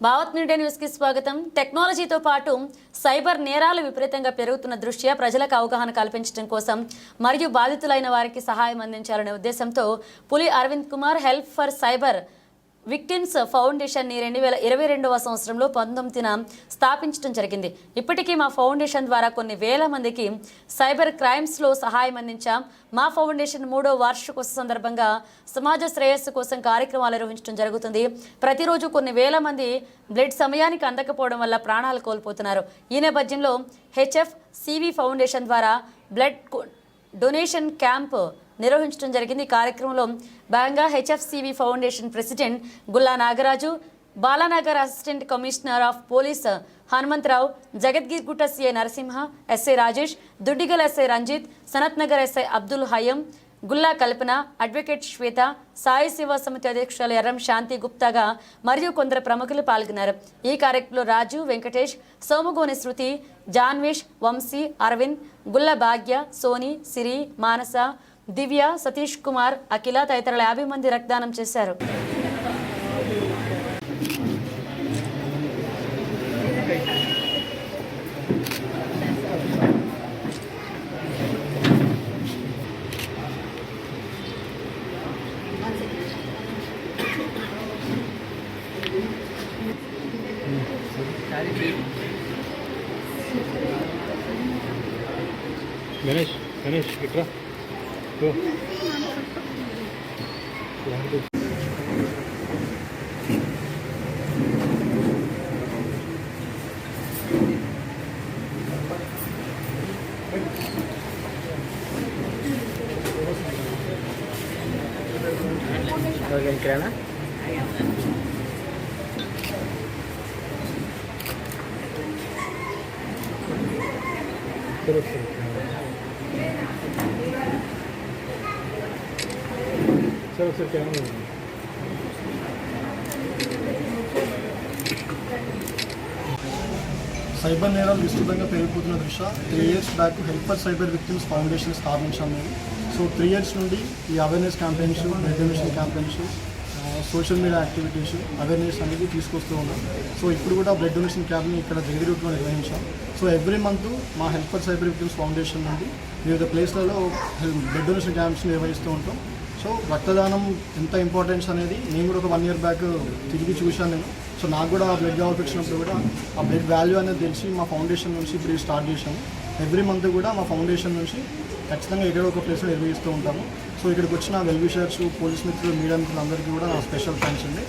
Bhavat media న్యూస్కి స్వాగతం. టెక్నాలజీతో పాటు సైబర్ నేరాలు విపరీతంగా పెరుగుతున్న దృష్ట్యా ప్రజలకు అవగాహన కల్పించడం కోసం మరియు బాధితులైన వారికి సహాయం అందించాలనే ఉద్దేశంతో Puli Aravind Kumar help for cyber victims ఫౌండేషన్ని రెండు వేల ఇరవై రెండవ సంవత్సరంలో పంతొమ్మిదిన స్థాపించడం జరిగింది. ఇప్పటికీ మా ఫౌండేషన్ ద్వారా కొన్ని వేల మందికి సైబర్ క్రైమ్స్లో సహాయం అందించాం. మా ఫౌండేషన్ మూడో వార్షికోత్సవ సందర్భంగా సమాజ శ్రేయస్సు కోసం కార్యక్రమాలు నిర్వహించడం జరుగుతుంది. ప్రతిరోజు కొన్ని వేల మంది బ్లడ్ సమయానికి అందకపోవడం వల్ల ప్రాణాలు కోల్పోతున్నారు. ఈ నేపథ్యంలో హెచ్ఎఫ్ సివి ఫౌండేషన్ ద్వారా బ్లడ్ కో- డొనేషన్ క్యాంప్ నిర్వహించడం జరిగింది. ఈ కార్యక్రమంలో భాగంగా HFCV foundation president Gulla Nagaraju Balanagar assistant commissioner of police Hanumantharao Jagadgirigutta CI Narasimha SI Rajesh Dundigal SI Ranjith Sanath Nagar SI Abdul Hayam Gulla Kalpana advocate Swetha Sai Shiva సమితి అధ్యక్షురాలు ఎర్రం శాంతి గుప్తాగా మరియు కొందరు ప్రముఖులు పాల్గొన్నారు. ఈ కార్యక్రమంలో రాజు వెంకటేష్ సోమగోని శృతి జాన్వేష్ వంశీ అరవింద్ గుల్ల భాగ్య సోని సిరి మానస దివ్య సతీష్ కుమార్ అఖిల తదితరుల యాభై మంది రక్తదానం చేశారు. గణేష్ గణేష్ ఇక్కడ. ఇక్కడనా సరే ఒకసారి కెమెరా ఉంది. సైబర్ నేరాలు విస్తృతంగా పెరిగిపోతున్న దృష్ట్యా three years back helper cyber victims foundation స్థాపించాం మేము సో త్రీ ఇయర్స్ నుండి ఈ awareness campaigns regulation campaigns social media activities awareness అనేది తీసుకొస్తూ ఉన్నాం. సో ఇప్పుడు కూడా బ్లడ్ డొనేషన్ క్యాంప్ని ఇక్కడ జగదిరూట్లో నిర్వహించాం. సో ఎవ్రీ మంత్ మా హెల్పర్ సైబర్ విక్టిమ్స్ ఫౌండేషన్ నుండి వివిధ ప్లేస్లలో బ్లడ్ డొనేషన్ క్యాంప్స్ నిర్వహిస్తూ ఉంటాం. సో రక్తదానం ఎంత ఇంపార్టెన్స్ అనేది నేను కూడా ఒక వన్ ఇయర్ బ్యాక్ తిరిగి చూశాను నేను. సో నాకు కూడా ఆ బ్లడ్ కావాల్సి వచ్చినప్పుడు కూడా ఆ బ్లడ్ వాల్యూ అనేది తెలిసి మా ఫౌండేషన్ నుంచి ఇప్పుడు స్టార్ట్ చేశాము ఎవ్రీ మంత్ కూడా మా ఫౌండేషన్ నుంచి ఖచ్చితంగా ఎక్కడో ఒక ప్లేస్లో నిర్వహిస్తూ ఉంటాము. సో ఇక్కడికి వచ్చిన వెల్ విషర్స్ పోలీస్ మిత్రులు మీడియా మిత్రులు అందరికీ కూడా నా స్పెషల్ థ్యాంక్స్ అండి.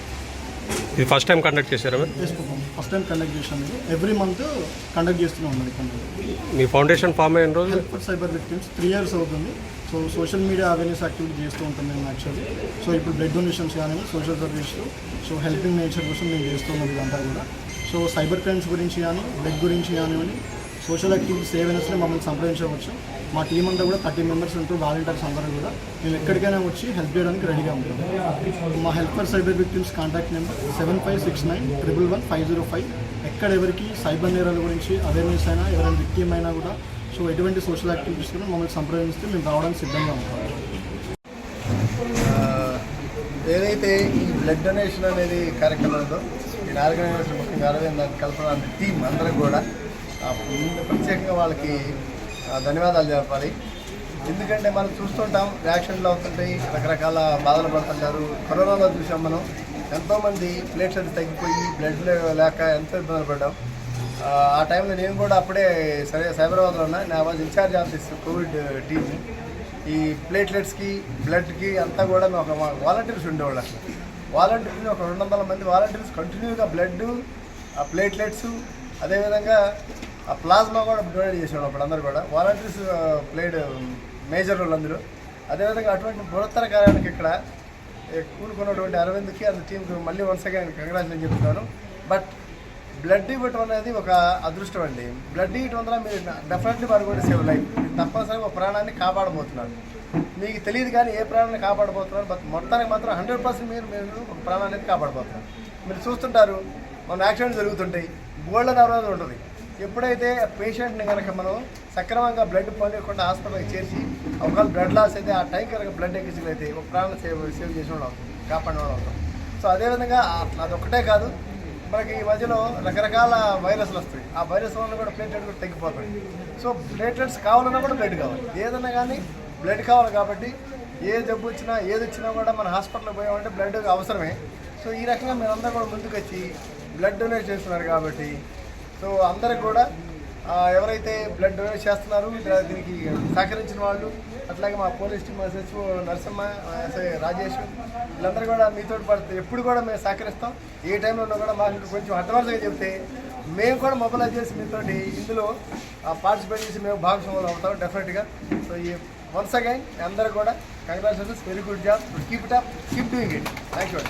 ఇది ఫస్ట్ టైం కండక్ట్ చేశారా ఫస్ట్ టైం కండక్ట్ చేశాను ఇది ఎవ్రీ మంత్ కండక్ట్ చేస్తూనే ఉన్నాను ఇక్కడ మీ ఫౌండేషన్ ఫామ్ అయిన రోజు సైబర్ విక్టిమ్స్ త్రీ ఇయర్స్ అవుతుంది. So social media awareness activity చేస్తూ ఉంటాం మేము యాక్చువల్లీ సో ఇప్పుడు బ్లడ్ డొనేషన్స్ కానీ social service so helping nature కోసం మేము చేస్తున్నాం ఇదంతా కూడా. సో సైబర్ క్రైమ్స్ గురించి కానీ బ్లడ్ గురించి కానివ్వండి సోషల్ యాక్టివిటీస్ ఏవైనా మమ్మల్ని సంప్రదించవచ్చు. మా టీం అంతా కూడా థర్టీ మెంబర్స్ ఉంటారు వాలంటీర్స్ అందరూ కూడా. మేము ఎక్కడికైనా వచ్చి హెల్ప్ చేయడానికి రెడీగా ఉంటాం. మా helper cyber victims contact number seven five six nine triple one five zero five ఎక్కడ ఎవరికి సైబర్ నేరాల గురించి అవేర్నెస్ అయినా ఎవరైనా విక్టిమ్ అయినా కూడా సో ఎటువంటి సోషల్ యాక్టివిటీస్ కూడా మమ్మల్ని సంప్రదిస్తే మేము రావడానికి సిద్ధంగా ఉంటాం. ఏదైతే ఈ బ్లడ్ డొనేషన్ అనేది కార్యక్రమం ఉందో ఈ ఆర్గనైజేషన్ ముఖ్యంగా అరవింద్ కల్పన టీం అందరం కూడా ఆ, ప్రత్యేకంగా వాళ్ళకి ధన్యవాదాలు చెప్పాలి. ఎందుకంటే మనం చూస్తుంటాం యాక్సిడెంట్లు అవుతుంటాయి రకరకాల బాధలు పడుతుంటారు. కరోనాలో చూసాం మనం ఎంతోమంది ప్లేట్లెట్స్ తగ్గిపోయి బ్లడ్ లేక ఎంతో ఇబ్బందులు పడ్డాం. ఆ, టైంలో నేను కూడా అప్పుడే సరే సైబరాబాద్లో ఉన్నా. నా was incharge of this COVID team. ఈ ప్లేట్లెట్స్కి బ్లడ్కి అంతా కూడా మేము ఒక వాలంటీర్స్ ఉండేవాళ్ళు అసలు వాలంటీర్స్ ఒక రెండు వందల మంది వాలంటీర్స్ కంటిన్యూగా బ్లడ్ ఆ ప్లేట్లెట్స్ అదేవిధంగా ఆ ప్లాస్మా కూడా డొనేట్ చేసేవాడు అప్పుడు అందరూ కూడా. వాలంటీర్స్ ప్లేడ్ మేజర్ రోల్ అదేవిధంగా అటువంటి బృహత్తర కార్యానికి ఇక్కడ కూనుకున్నటువంటి అరవింద్కి అంత టీంకి మళ్ళీ వన్స్ అగైన్ కంగ్రాచులేషన్ చెప్తున్నాను. బట్ బ్లడ్ ఇవ్వటం అనేది ఒక అదృష్టం అండి. బ్లడ్ ఇవ్వటం వల్ల మీరు డెఫినెట్లీ పడుకోండి కూడా సేవ్ లైఫ్ తప్పనిసరిగా ఒక ప్రాణాన్ని కాపాడబోతున్నారు. మీకు తెలియదు కానీ ఏ ప్రాణాన్ని కాపాడబోతున్నారు బట్ మొత్తానికి మాత్రం హండ్రెడ్ పర్సెంట్ మీరు మీరు ఒక ప్రాణాన్ని కాపాడబోతున్నారు. మీరు చూస్తుంటారు మన యాక్సిడెంట్ జరుగుతుంటాయి గోల్డెన్ అవర్ ఉంటుంది. ఎప్పుడైతే పేషెంట్ని కనుక మనం సక్రమంగా బ్లడ్ పొందకుండా హాస్పిటల్కి చేర్చి ఒకవేళ బ్లడ్ లాస్ అయితే ఆ టైం కనుక బ్లడ్ ఎక్కించగలిగితే ఒక ప్రాణం సేవ్ సేవ్ చేసిన వాళ్ళు అవుతుంది కాపాడిన వాళ్ళు అవుతాం. సో అదేవిధంగా ఆ- అదొక్కటే కాదు మనకి ఈ మధ్యలో రకరకాల వైరస్లు వస్తాయి. ఆ వైరస్ వల్ల కూడా ప్లేట్లెట్ కూడా తగ్గిపోతాయి సో ప్లేటెట్స్ కావాలన్నా కూడా బ్లడ్ కావాలి. ఏదన్నా కానీ బ్లడ్ కావాలి కాబట్టి ఏ జబ్బు వచ్చినా ఏది వచ్చినా కూడా మన హాస్పిటల్కి పోయామంటే బ్లడ్ అవసరమే. సో ఈ రకంగా మీరందరూ కూడా ముందుకు వచ్చి బ్లడ్ డొనేట్ చేస్తున్నారు కాబట్టి. సో అందరికి కూడా ఎవరైతే బ్లడ్ డొనేట్ చేస్తున్నారు దీనికి సహకరించిన వాళ్ళు అట్లాగే మా police team SSO Narasimha SI Rajesh వీళ్ళందరూ కూడా మీతో పడితే ఎప్పుడు కూడా మేము సహకరిస్తాం. ఏ టైంలో ఉన్నా కూడా మాకు కొంచెం అడ్వాన్స్గా చెప్తే మేము కూడా మొబైలైజ్ చేసి మీతోటి ఇందులో పార్టిసిపేట్ చేసి మేము భాగస్వాములు అవుతాం డెఫినెట్గా సో ఈ వన్స్ అగైన్ అందరూ కూడా congratulations very good job keep it up keep doing it thank you